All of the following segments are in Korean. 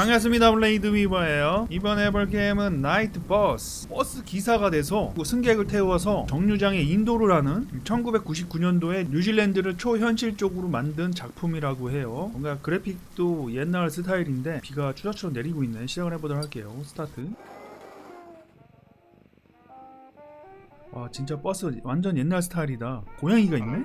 반갑습니다. 블레이드 위버예요. 이번에 해볼 게임은 나이트 버스. 버스 기사가 돼서 그 승객을 태워서 정류장에 인도를 하는 1999년도에 뉴질랜드를 초현실적으로 만든 작품이라고 해요. 뭔가 그래픽도 옛날 스타일인데 비가 추적추적 내리고 있네. 시작을 해보도록 할게요. 스타트. 와 진짜 버스 완전 옛날 스타일이다. 고양이가 있네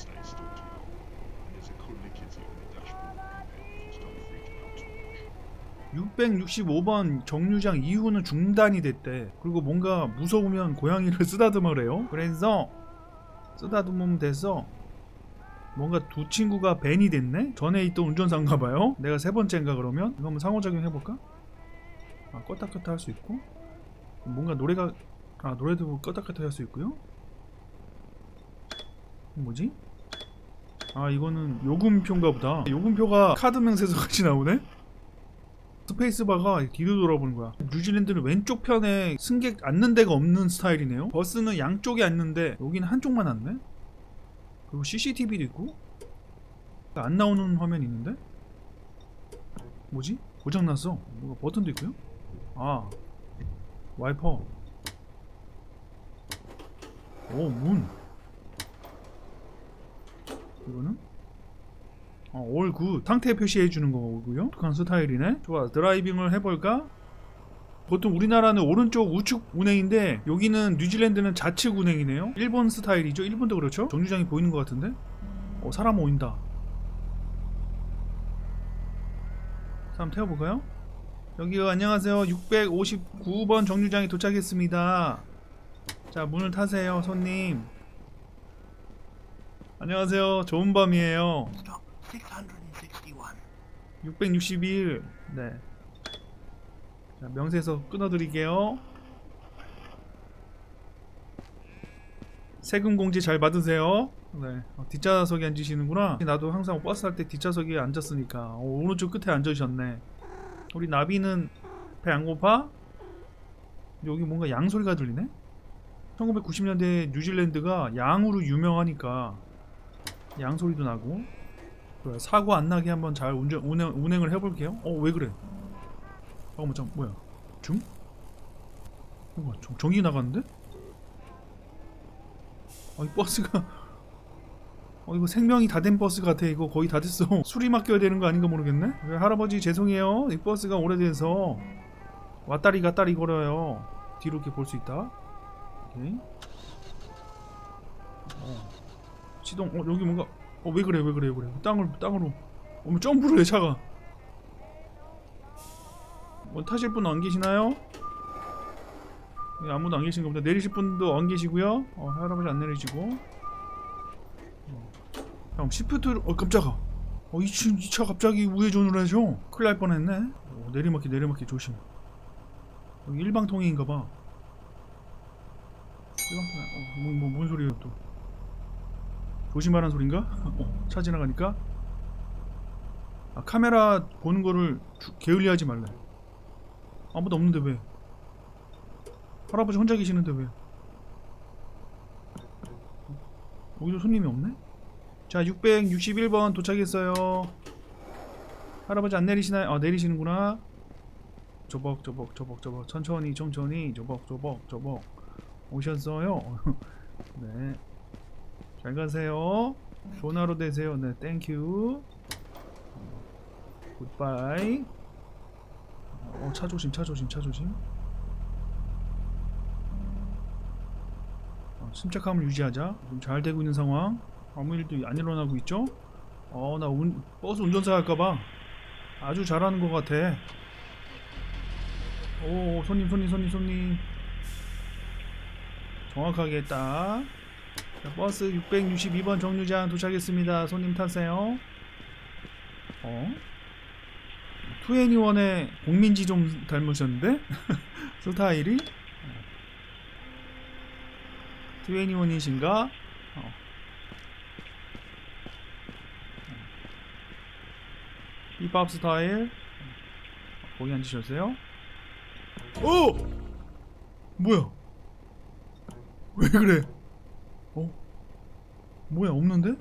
stay still too long. And there's a cuddly kitty on the dashboard. Just 665번 정류장 이후는 중단이 됐대. 그리고 뭔가 무서우면 고양이를 쓰다듬으래요. 그래서 쓰다듬으면 돼서 뭔가 두 친구가 벤이 됐네? 전에 있던 운전사인가 봐요. 내가 세 번째인가 그러면? 이거 한번 상호작용 해볼까? 아 껐다 켰다 할 수 있고 뭔가 노래가 아 노래도 껐다 켰다 할 수 있고요. 뭐지? 아 이거는 요금표인가 보다. 요금표가 카드 명세서 같이 나오네? 스페이스바가 뒤로 돌아보는 거야. 뉴질랜드는 왼쪽 편에 승객 앉는 데가 없는 스타일이네요. 버스는 양쪽에 앉는데 여기는 한쪽만 앉네. 그리고 CCTV도 있고 안 나오는 화면이 있는데 뭐지? 고장 났어. 뭐가 버튼도 있고요. 아 와이퍼. 오 문. 이거는 어, 올 굿. 상태 표시해 주는 거고요. 독특한 스타일이네. 좋아. 드라이빙을 해볼까? 보통 우리나라는 오른쪽 우측 운행인데 여기는 뉴질랜드는 좌측 운행이네요. 일본 스타일이죠. 일본도 그렇죠. 정류장이 보이는 것 같은데. 어, 사람 모인다. 사람 태워볼까요? 여기요. 안녕하세요. 659번 정류장에 도착했습니다. 자, 문을 타세요, 손님. 안녕하세요. 좋은 밤이에요. Stop 661. 661. 네. 자, 명세서 끊어드릴게요. 세금 공지 잘 받으세요. 네. 어, 뒷좌석에 앉으시는구나. 나도 항상 버스 탈 때 뒷좌석에 앉았으니까. 어, 오른쪽 끝에 앉으셨네. 우리 나비는 배 안 고파? 여기 뭔가 양 소리가 들리네? 1990년대 뉴질랜드가 양으로 유명하니까 양 소리도 나고 그래, 사고 안 나게 한번 잘 운전 운행, 운행을 해볼게요. 어 왜 그래? 잠깐만 잠 뭐야? 중? 뭐야? 정, 정이 나갔는데? 어, 이 버스가 어 이거 생명이 다 된 버스 같아. 이거 거의 다 됐어. 술이 맡겨야 되는 거 아닌가 모르겠네. 왜, 할아버지 죄송해요. 이 버스가 오래돼서 왔다리 갔다리 걸어요. 뒤로 이렇게 볼 수 있다. 오케이. 어. 시동. 어 여기 뭔가. 어 왜 그래 왜 그래 왜 그래. 땅을 땅으로. 어머 점프를 해 차가. 뭐 타실 분 안 계시나요? 여기 아무도 안 계신가 보다. 내리실 분도 안 계시고요. 어, 할아버지 안 내리시고. 어. 형 시프트를 어 깜짝아. 어, 이, 차- 이차 갑자기 우회전을 하죠? 큰일 날 뻔했네. 어, 내리막기 내리막기 조심. 여기 일방통행인가 봐. 일방통행. 어, 뭐, 뭐, 뭔 소리예요 또? 조심하라는 소린가? 어, 차 지나가니까? 아, 카메라 보는 거를 주- 게을리하지 말래. 아무도 없는데 왜? 할아버지 혼자 계시는데 왜? 여기도 손님이 없네? 자, 661번 도착했어요. 할아버지 안 내리시나요? 아, 내리시는구나. 조벅, 조벅, 조벅, 조벅. 천천히, 천천히. 조벅, 조벅, 조벅. 오셨어요? 네. 잘 가세요. 좋은 하루 되세요. 네, 땡큐. 굿바이. 어, 차 조심, 차 조심, 차 조심. 어, 침착함을 유지하자. 좀 잘 되고 있는 상황. 아무 일도 안 일어나고 있죠? 어, 나 운, 버스 운전사 할까봐. 아주 잘하는 것 같아. 오, 손님, 손님, 손님, 손님. 정확하게 딱. 자, 버스 662번 정류장 도착했습니다. 손님 타세요. 어? 투애니원의 공민지 좀 닮으셨는데 스타일이 투애니원이신가? 어. 힙합 스타일 거기 앉으셨어요? 어! 뭐야? 왜 그래? 어? 뭐야 없는데?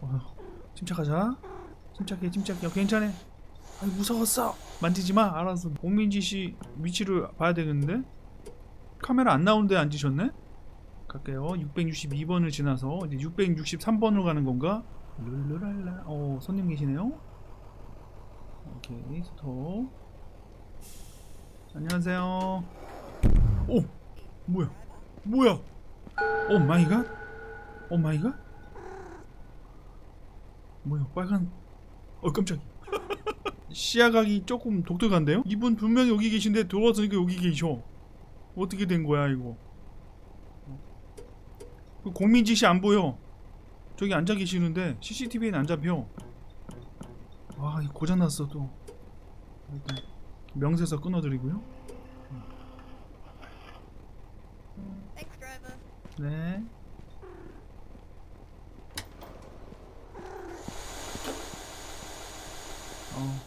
어, 침착하자. 침착해, 침착해. 어, 괜찮아. 아이 무서웠어. 만지지 마. 알았어. 공민지 씨 위치를 봐야 되겠는데? 카메라 안 나오는데 앉으셨네? 갈게요. 662번을 지나서 이제 663번으로 가는 건가? 룰루랄라. 어, 손님 계시네요. 오케이, 스톱. 안녕하세요. 오, 뭐야? 뭐야? 오 마이 갓? 오 마이 갓? 뭐야? 빨간 어 깜짝이야. 시야각이 조금 독특한데요? 이분 분명히 여기 계신데 들어왔으니까 여기 계셔. 어떻게 된 거야 이거? 그 공민지 씨안 보여. 저기 앉아 계시는데 CCTV에는 안 잡혀. 와, 이거 고장 났어 또. 명세서 끊어드리고요. 네.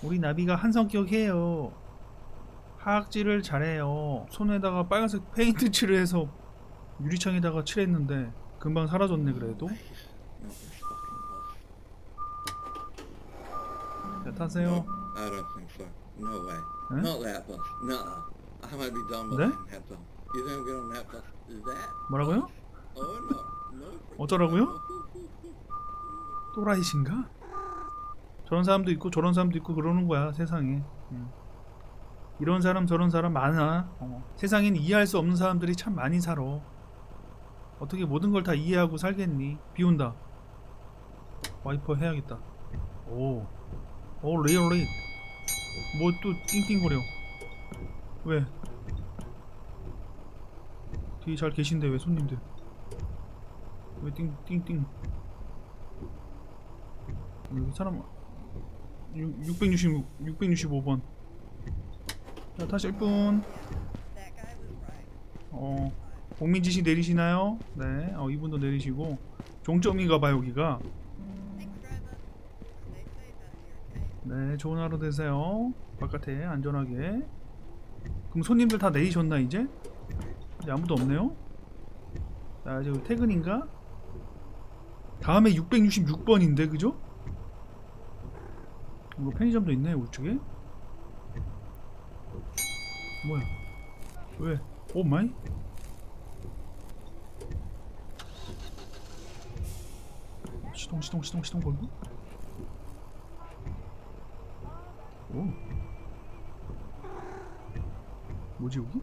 우리 나비가 한 성격해요. 하악질을 잘해요. 손에다가 빨간색 페인트 칠을 해서 유리창에다가 칠했는데 금방 사라졌네 그래도. 자, 타세요. I don't think so. No way. Huh? Not that bus. No. I might be done with Huh? that bus. You think I'm on that bus? Is that? 뭐라고요? Oh no. No. 어쩌라고요? 또라이신가? 저런 사람도 있고 저런 사람도 있고 그러는 거야 세상에. 음. 이런 사람 저런 사람 많아. 어. 세상엔 이해할 수 없는 사람들이 참 많이 살아. 어떻게 모든 걸 다 이해하고 살겠니? 비 온다. 와이퍼 해야겠다. 오, 오 리얼리 뭐또 띵띵거려. 왜? 뒤에 잘 계신데 왜 손님들? 왜 띵, 띵띵? 여기 사람 666, 665번 자 타실 분 That guy was right. 어, 공민지 씨 내리시나요? 네, 어, 이분도 내리시고 여기가 out here, okay? 네 좋은 하루 되세요 바깥에 안전하게 그럼 손님들 다 내리셨나 이제? 이제 아무도 없네요 자 이제 퇴근인가? 다음에 666번인데 그죠? 이거 편의점도 있네 우측에 뭐야 왜? 오 마이? 시동 시동 시동 시동 걸고 오 뭐지 여기?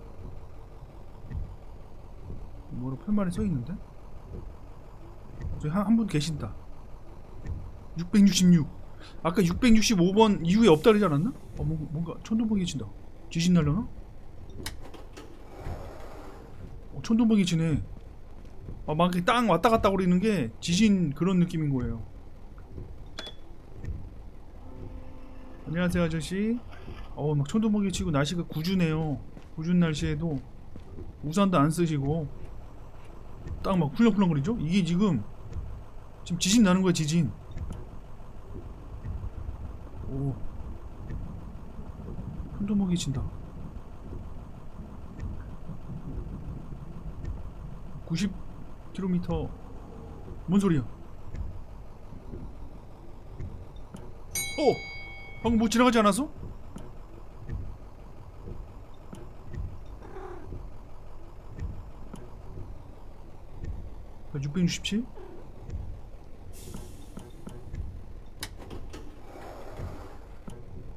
뭐로 편말에 써있는데? 저기 한분 계신다 666 아까 665번 이후에 없다 그러지 않았나? 어 뭔가, 뭔가 천둥번개 친다 지진 날려나? 어, 천둥번개 치네 아, 막 이렇게 땅 왔다 갔다 거리는 게 지진 그런 느낌인 거예요 안녕하세요 아저씨 어 막 천둥번개 치고 날씨가 구주네요 구준 날씨에도 우산도 안 쓰시고 딱 막 훌렁훌렁거리죠? 이게 지금 지금 지진 나는 거야 지진 오. 친다. 90km 뭔 소리야? 어! 방금 뭐 지나가지 않았어? 자, 667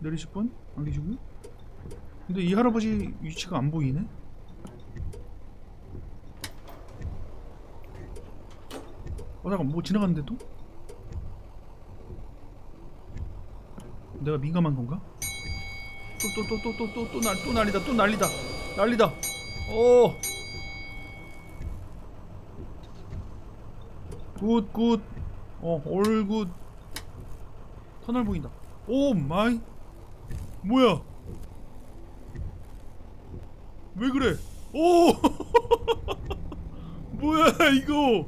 내리실 분? 안 계시고요? 근데 이 할아버지 위치가 안 보이네? 어 잠깐 뭐 지나갔는데 또? 내가 민감한 건가? 또 또 또 또 또또날또 난리다 또 난리다 난리다 오 굿 굿 어 올굿 터널 보인다 오 마이 뭐야? 왜 그래? 오! 뭐야 이거?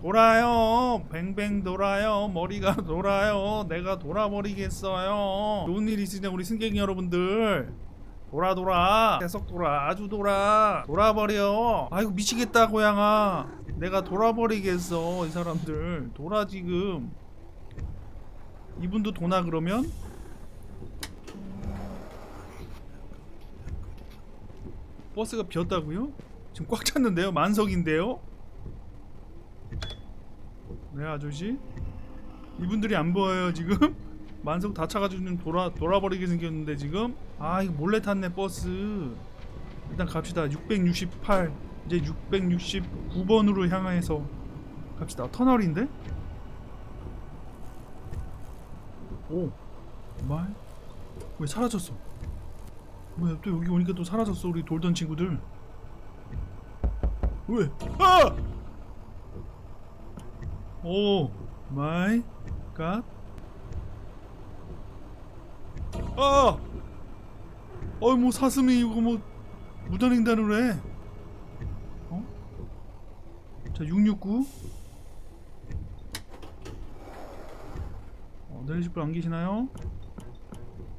돌아요. 뱅뱅 돌아요. 머리가 돌아요. 내가 돌아버리겠어요. 좋은 일 있으냐 우리 승객 여러분들. 돌아 돌아. 계속 돌아. 아주 돌아. 돌아버려. 아이고 미치겠다 고양아. 내가 돌아버리겠어 이 사람들. 돌아 지금. 이분도 도나 그러면? 버스가 비었다고요? 지금 꽉 찼는데요? 만석인데요? 네 아저씨 이분들이 안 보여요 지금? 만석 다 차가지고 좀 돌아, 돌아버리게 생겼는데 지금? 아 이거 몰래 탔네 버스 일단 갑시다 668 이제 669번으로 향해서 갑시다 터널인데? 오 말? 왜 사라졌어? 뭐야 또 여기 오니까 또 사라졌어 우리 돌던 친구들 왜? 아! 오 마이 갓 아! 어이 뭐 사슴이 이거 뭐 무단횡단을 해 어? 자 669. 어, 내리실 분 안 계시나요?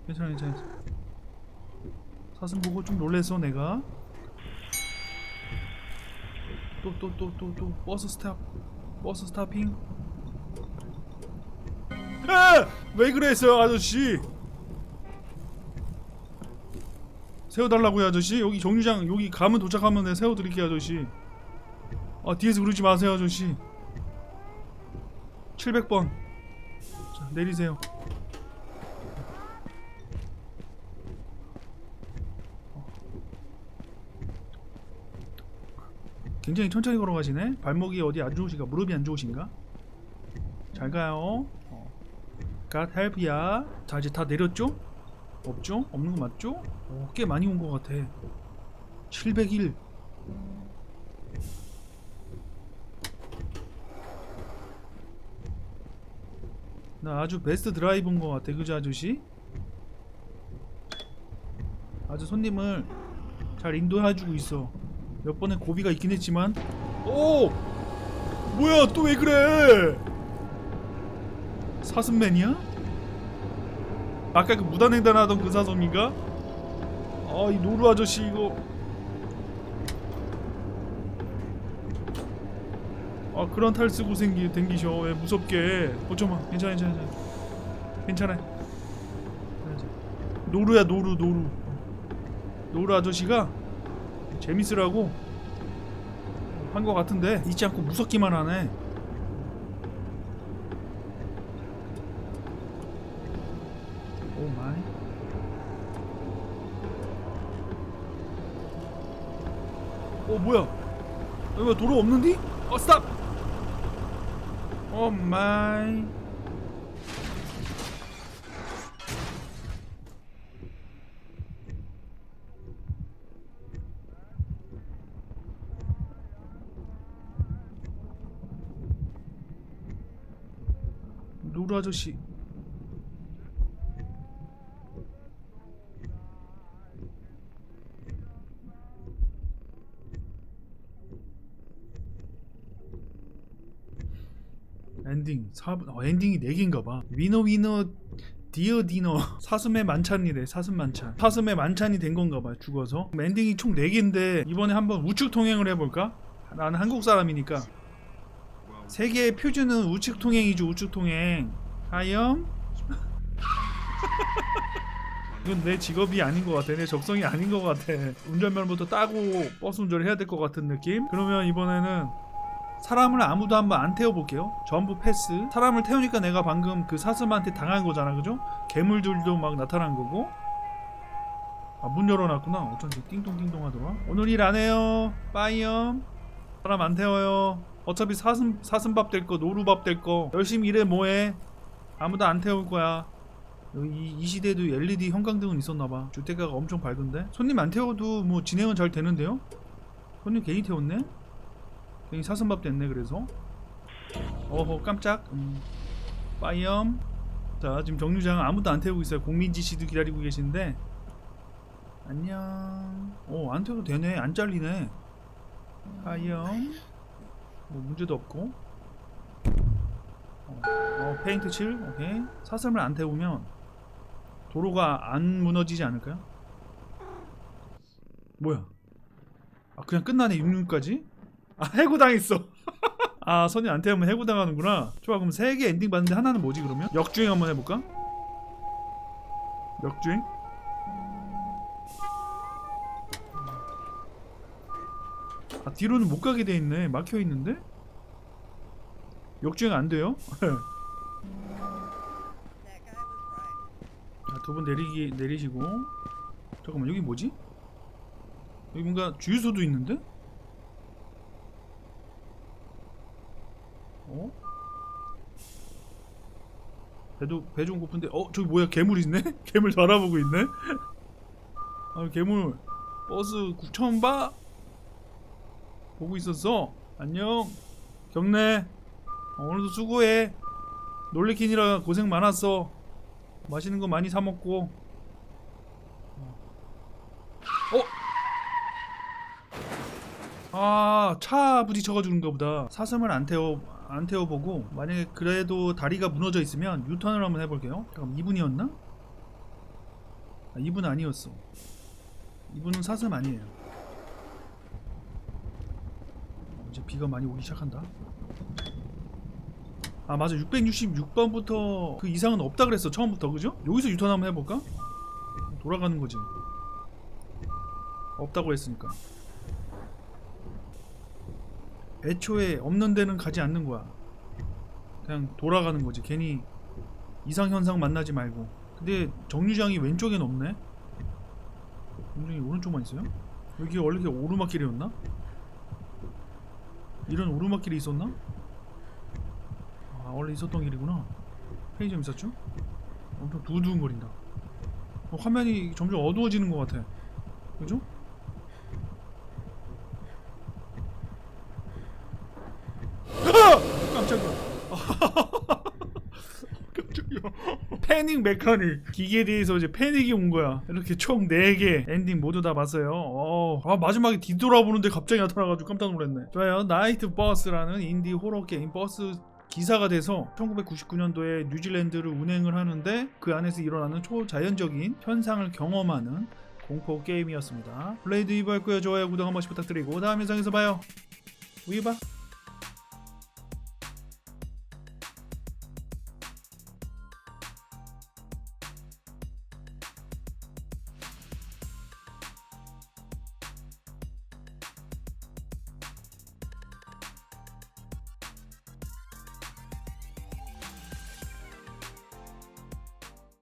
괜찮아 괜찮아 사슴 보고 좀 놀랬어 내가. 또 또 또 또 또 버스 스탑 버스 스타핑. 아! 왜 그랬어요 아저씨? 세워달라고요 아저씨? 여기 정류장 여기 가면 도착하면 내가 세워드릴게요 아저씨. 아 뒤에서 그러지 마세요 아저씨. 700번. 자 내리세요 굉장히 천천히 걸어가시네 발목이 어디 안 좋으신가 무릎이 안 좋으신가 잘 가요 어. God help ya 자 이제 다 내렸죠? 없죠? 없는 거 맞죠? 오, 꽤 많이 온것 같아 701 나 아주 베스트 드라이브인 것 같아 그죠 아저씨? 아주 손님을 잘 인도해주고 있어 몇 번의 고비가 있긴 했지만. 오! 뭐야 또 왜 그래? 사슴맨이야? 아까 그 무단횡단 하던 그 사슴인가? 아 이 노루 아저씨 이거. 아 그런 탈 쓰고 생기 댕기셔. 왜 무섭게. 어쩌마 괜찮아. 괜찮아. 괜찮아 괜찮아. 노루야 노루 노루. 노루 아저씨가 재밌으라고 한 것 같은데 잊지 않고 무섭기만 하네. 오 마이. 어 뭐야? 왜 도로 없는디? 어 스탑! 오 마이 노루 아저씨. 엔딩 4분 어, 엔딩이 4개인가 봐. 위너 위너 디어 디너. 사슴의 만찬이래 사슴 만찬. 사슴의 만찬이 된 건가 봐 죽어서. 엔딩이 총 4개인데 이번에 한번 우측 통행을 해볼까? 나는 한국 사람이니까 세계의 표준은 우측 통행이죠 우측 통행. 하염? 이건 내 직업이 아닌 것 같아. 내 적성이 아닌 것 같아. 운전면허부터 따고 버스 운전을 해야 될 것 같은 느낌? 그러면 이번에는 사람을 아무도 한번 안 태워볼게요. 전부 패스. 사람을 태우니까 내가 방금 그 사슴한테 당한 거잖아 그죠? 괴물들도 막 나타난 거고. 아 문 열어놨구나. 어쩐지 띵동띵동 하더라. 오늘 일 안 해요. 빠이염. 사람 안 태워요 어차피 사슴 사슴밥 될 거 노루밥 될 거 열심히 일해 뭐해? 아무도 안 태울 거야. 이, 이 시대에도 LED 형광등은 있었나봐. 주택가가 엄청 밝은데? 손님 안 태워도 뭐 진행은 잘 되는데요? 손님 괜히 태웠네? 괜히 사슴밥 됐네 그래서? 어허 깜짝. 음. 빠이염. 자 지금 정류장 아무도 안 태우고 있어요. 공민지 씨도 기다리고 계신데. 안녕. 어안 태워도 되네. 안 잘리네. 하염 뭐 문제도 없고 어, 어, 페인트 칠 오케이 사슴을 안 태우면 도로가 안 무너지지 않을까요? 뭐야 아 그냥 끝나네 6륜까지? 아 해고당했어 아 선이 안 태우면 해고당하는구나 좋아 그럼 세개 엔딩 봤는데 하나는 뭐지 그러면? 역주행 한번 해볼까? 역주행? 아 뒤로는 못 가게 돼 있네 막혀 있는데? 역주행 안 돼요? Right. 두분 내리기 내리시고 잠깐만 여기 뭐지? 여기 뭔가 주유소도 있는데? 어? 배도 배 좀 고픈데 어 저기 뭐야 괴물 있네? 괴물 바라보고 있네? 아 괴물 버스 구- 처음 봐? 보고 있었어 안녕 경례 어, 오늘도 수고해 놀래키느라 고생 많았어 맛있는 거 많이 사 먹고. 어? 아, 차 부딪혀가지고 그런가 보다. 사슴을 안 태워 안 태워 보고 만약에 그래도 다리가 무너져 있으면 유턴을 한번 해볼게요. 잠깐 2분이었나? 아, 2분 아니었어. 2분은 사슴 아니에요. 이제 비가 많이 오기 시작한다. 아 맞아 666번부터 그 이상은 없다 그랬어 처음부터 그죠? 여기서 유턴 한번 해볼까? 돌아가는 거지 없다고 했으니까 애초에 없는 데는 가지 않는 거야 그냥 돌아가는 거지 괜히 이상현상 만나지 말고 근데 정류장이 왼쪽엔 없네 정류장이 오른쪽만 있어요? 여기 원래 오르막길이었나? 이런 오르막길이 있었나? 아 원래 있었던 길이구나 편의점 있었죠? 엄청 두근두근거린다 어, 화면이 점점 어두워지는 것 같아 그죠? 아! 깜짝이야 패닉 메카닉 기계에 대해서 이제 패닉이 온 거야 이렇게 총 4개 엔딩 모두 다 봤어요 어, 아 마지막에 뒤돌아보는데 갑자기 나타나가지고 깜짝 놀랐네 좋아요 나이트 버스라는 인디 호러 게임 버스 기사가 돼서 1999년도에 뉴질랜드를 운행을 하는데 그 안에서 일어나는 초자연적인 현상을 경험하는 공포 게임이었습니다. 블레이드 이브였고요. 좋아요, 구독 한 번씩 부탁드리고 다음 영상에서 봐요. 우유바.